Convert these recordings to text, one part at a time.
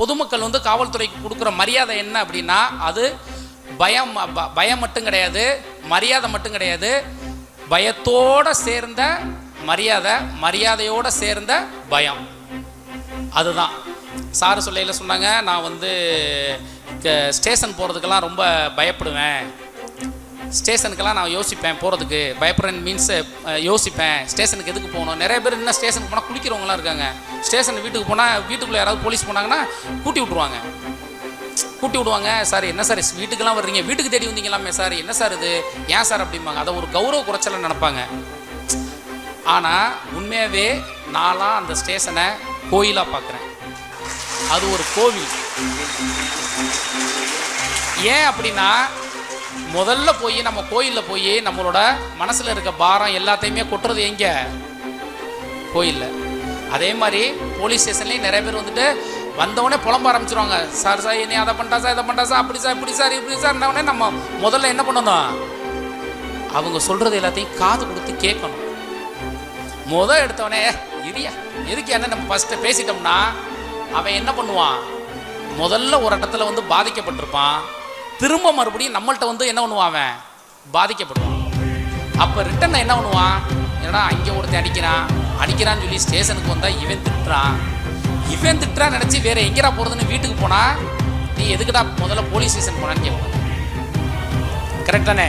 பொதுமக்கள் வந்து காவல்துறைக்கு கொடுக்குற மரியாதை என்ன அப்படின்னா அது பயம் ப- பயம் மட்டும் கிடையாது மரியாதை மட்டும் கிடையாது பயத்தோட சேர்ந்த மரியாதை மரியாதையோட சேர்ந்த பயம். அதுதான். சார் சொல்லையில் சொன்னாங்க நான் வந்து க- ஸ்டேஷன் போகிறதுக்கெல்லாம் ரொம்ப பயப்படுவேன். ஸ்டேஷனுக்கெல்லாம் நான் யோசிப்பேன் போகிறதுக்கு பயப்படுறேன் மீன்ஸ் யோசிப்பேன். ஸ்டேஷனுக்கு எதுக்கு போகணும்? நிறைய பேர் இன்னும் ஸ்டேஷனுக்கு போனால் குளிக்கிறவங்களாம் இருக்காங்க. ஸ்டேஷன் வீட்டுக்கு போனால் வீட்டுக்குள்ளே யாராவது போலீஸ் போனாங்கன்னா கூட்டி விட்ருவாங்க கூட்டி விடுவாங்க. சார் என்ன சார் வீட்டுக்கெல்லாம் வர்றீங்க? வீட்டுக்கு தேடி வந்தீங்களாமே சார். என்ன சார் இது? ஏன் சார் அப்படிம்பாங்க. அதை ஒரு கௌரவ குறைச்சலை நினைப்பாங்க. ஆனால் உண்மையாகவே நான்லாம் அந்த ஸ்டேஷனை கோயிலாக பார்க்குறேன். அது ஒரு கோவில். ஏன் அப்படின்னா முதல்ல போய் நம்ம கோயிலில் போய் நம்மளோட மனசில் இருக்க பாரம் எல்லாத்தையுமே கொட்டுறது எங்கே? கோயிலில். அதே மாதிரி போலீஸ் ஸ்டேஷன்லேயும் நிறைய பேர் வந்துட்டு வந்தவொடனே புலம்ப ஆரம்பிச்சிருவாங்க. சார் சார் என்னை அதை பண்ணிட்டா சார் இதை பண்ணிட்டா சார் அப்படி சார் இப்படி சார் இப்படி சார் உடனே நம்ம முதல்ல என்ன பண்ணணும்? அவங்க சொல்கிறது எல்லாத்தையும் காது கொடுத்து கேட்கணும். முதல் எடுத்தவனே இரியா எதுக்கு என்ன நம்ம ஃபஸ்ட்டு பேசிட்டோம்னா அவன் என்ன பண்ணுவான்? முதல்ல ஒரு இடத்துல வந்து பாதிக்கப்பட்டிருப்பான். திரும்ப மறுபடியும் நம்மள்கிட்ட வந்து என்ன பண்ணுவான் அவன்? பாதிக்கப்படுவான். அப்போ ரிட்டன் என்ன பண்ணுவான்? என்னடா அங்கே ஒருத்தன் அடிக்கிறான். அடிக்கிறான்னு சொல்லி ஸ்டேஷனுக்கு வந்தால் இவன் திட்டுறான். இவன் திட்டுறா நினச்சி வேற எங்கேடா போகிறதுன்னு வீட்டுக்கு போனால் நீ எதுக்குடா முதல்ல போலீஸ் ஸ்டேஷன் போனான்னு கேட்பான் கரெக்டானே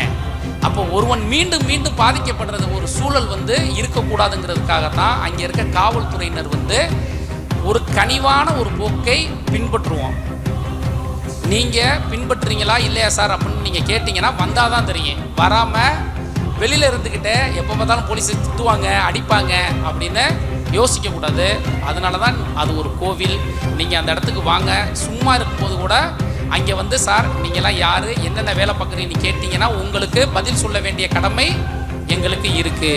அப்போ ஒருவன் மீண்டும் மீண்டும் பாதிக்கப்படுறது ஒரு சூழல் வந்து இருக்கக்கூடாதுங்கிறதுக்காகத்தான் அங்கே இருக்க காவல்துறையினர் வந்து ஒரு கனிவான ஒரு போக்கை பின்பற்றுவோம் நீங்கள் பின்பற்றுறீங்களா இல்லையா சார் அப்படின்னு நீங்கள் கேட்டிங்கன்னா வந்தால் தான் தெரியும். வராமல் வெளியில் இருந்துக்கிட்டே எப்போ பார்த்தாலும் போலீஸ் திட்டுவாங்க அடிப்பாங்க அப்படின்னு யோசிக்கக்கூடாது அதனால தான் அது ஒரு கோவில். நீங்கள் அந்த இடத்துக்கு வாங்க. சும்மா இருக்கும்போது கூட அங்கே வந்து சார் நீங்கள்லாம் யார் என்னென்ன வேலை பார்க்குறீங்கன்னு கேட்டிங்கன்னா உங்களுக்கு பதில் சொல்ல வேண்டிய கடமை எங்களுக்கு இருக்குது